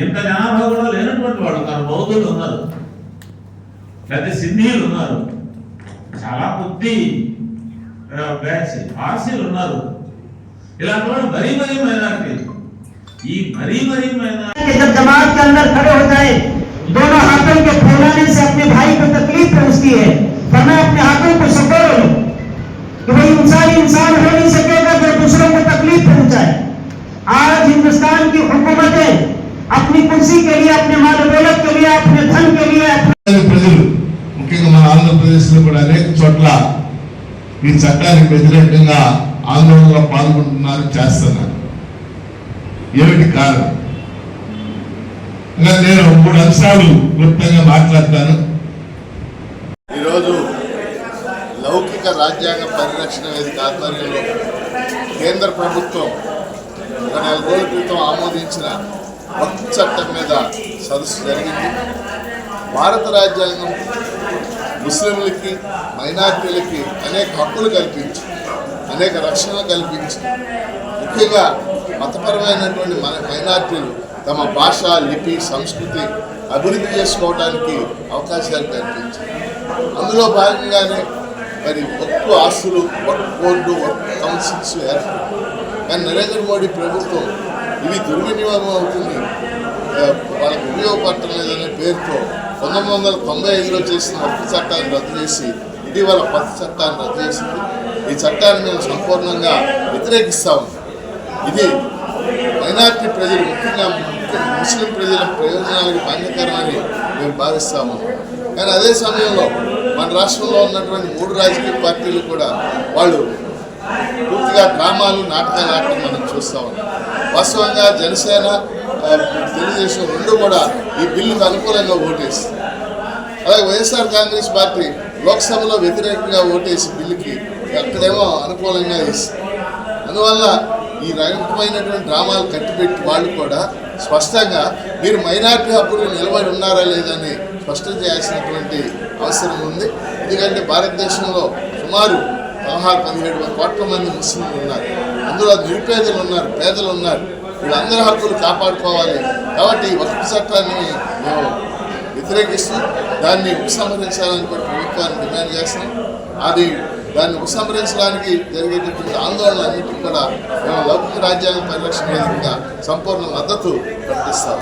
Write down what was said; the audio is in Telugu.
ఇంత జనాభా కూడా లేనటువంటి వాళ్ళు ఉన్నారు బౌద్ధులు ఉన్నారు లేకపోతే సిద్ధీలు ఉన్నారు చాలా కొద్ది బ్యాచ్ పార్సీలు ఉన్నారు ఇలాంటి వాళ్ళు మరీ మరీ మైనారిటీ ఈ మరీ మరీ మైనారిటీ कि जब जमात के अंदर खड़े हो जाए दोनों हाथों के फैलाने से अपने भाई को तकलीफ पहुंचती है पर मैं अपने हाथों को सपोर्ट हूं कि भाई इंसान इंसान हो नहीं सकेगा जो दूसरों को तकलीफ पहुंचाए आज हिंदुस्तान की हुकूमतें अपनी कुर्सी के लिए अपने माल दौलत के लिए अपने धन के लिए अपने ప్రజలు ముఖ్యంగా మన ఆంధ్రప్రదేశ్లో కూడా అనేక చోట్ల ఈ చట్టానికి వ్యతిరేకంగా ఆందోళనలో పాల్గొంటున్నారు చేస్తున్నారు ఏమిటి కారణం ఇంకా నేను మూడు అంశాలు క్లుప్తంగా మాట్లాడతాను ఈరోజు లౌకిక రాజ్యాంగ పరిరక్షణ వేదిక ఆధ్వర్యంలో కేంద్ర ప్రభుత్వం ఒక నెల రోజుల క్రితం ఆమోదించిన మంత్రి చట్టం మీద సదస్సు జరిగింది. భారత రాజ్యాంగం ముస్లింలకి మైనార్టీలకి అనేక హక్కులు కల్పించి అనేక రక్షణలు కల్పించి ముఖ్యంగా మతపరమైనటువంటి మన మైనార్టీలు తమ భాష లిపి సంస్కృతి అభివృద్ధి చేసుకోవడానికి అవకాశాలు కల్పించాయి అందులో భాగంగానే మరి ఒక్క ఆస్తులు ఒక్క బోర్డు ఒక్క కౌన్సిల్స్ ఏర్పడి కానీ నరేంద్ర మోడీ ప్రభుత్వం ఇవి దుర్వినియోగం అవుతుంది. వాళ్ళకి ఉపయోగపడటం లేదనే పేరుతో పంతొమ్మిది వందల తొంభై ఐదులో చేసిన పత్తి చట్టాన్ని రద్దు చేసి ఇటీవల పత్తి చట్టాన్ని రద్దు చేసింది. ఈ చట్టాన్ని మేము సంపూర్ణంగా వ్యతిరేకిస్తాము ఇది మైనార్టీ ప్రజలు ముఖ్యంగా ముస్లిం ప్రజల ప్రయోజనాలకు భంగకరమని మేము భావిస్తాము. కానీ అదే సమయంలో మన రాష్ట్రంలో ఉన్నటువంటి మూడు రాజకీయ పార్టీలు కూడా వాళ్ళు పూర్తిగా డ్రామాలు నాటకాలు ఆడటం మనం చూస్తూ ఉన్నాం. వాస్తవంగా జనసేన తెలుగుదేశం రెండు కూడా ఈ బిల్లుకు అనుకూలంగా ఓటేస్తుంది అలాగే వైఎస్ఆర్ కాంగ్రెస్ పార్టీ లోక్సభలో వ్యతిరేకంగా ఓటేసి బిల్లుకి ఎక్కడేమో అనుకూలంగా ఇస్తుంది అందువల్ల ఈ రకమైనటువంటి డ్రామాలు కట్టిపెట్టి వాళ్ళు కూడా స్పష్టంగా మీరు మైనార్టీ హక్కులు నిలబడి ఉన్నారా లేదని స్పష్టం చేయాల్సినటువంటి అవసరం ఉంది. ఎందుకంటే భారతదేశంలో సుమారు పదహారు పదిహేడు వేల కోట్ల మంది ముస్లింలు ఉన్నారు. అందులో నిరుపేదలు ఉన్నారు పేదలు ఉన్నారు. వీళ్ళందరి హక్కులు కాపాడుకోవాలి. కాబట్టి ఈ వక్ఫ్ చట్టాన్ని మేము వ్యతిరేకిస్తూ దాన్ని ఉపసంహరించాలని ప్రభుత్వాన్ని డిమాండ్ చేస్తాం అది దాన్ని ఉపసంహరించడానికి జరిగేటటువంటి ఆందోళనలన్నింటినీ కూడా మేము లౌకిక రాజ్యాంగ పరిరక్షణ సంపూర్ణ మద్దతు ప్రకటిస్తాం.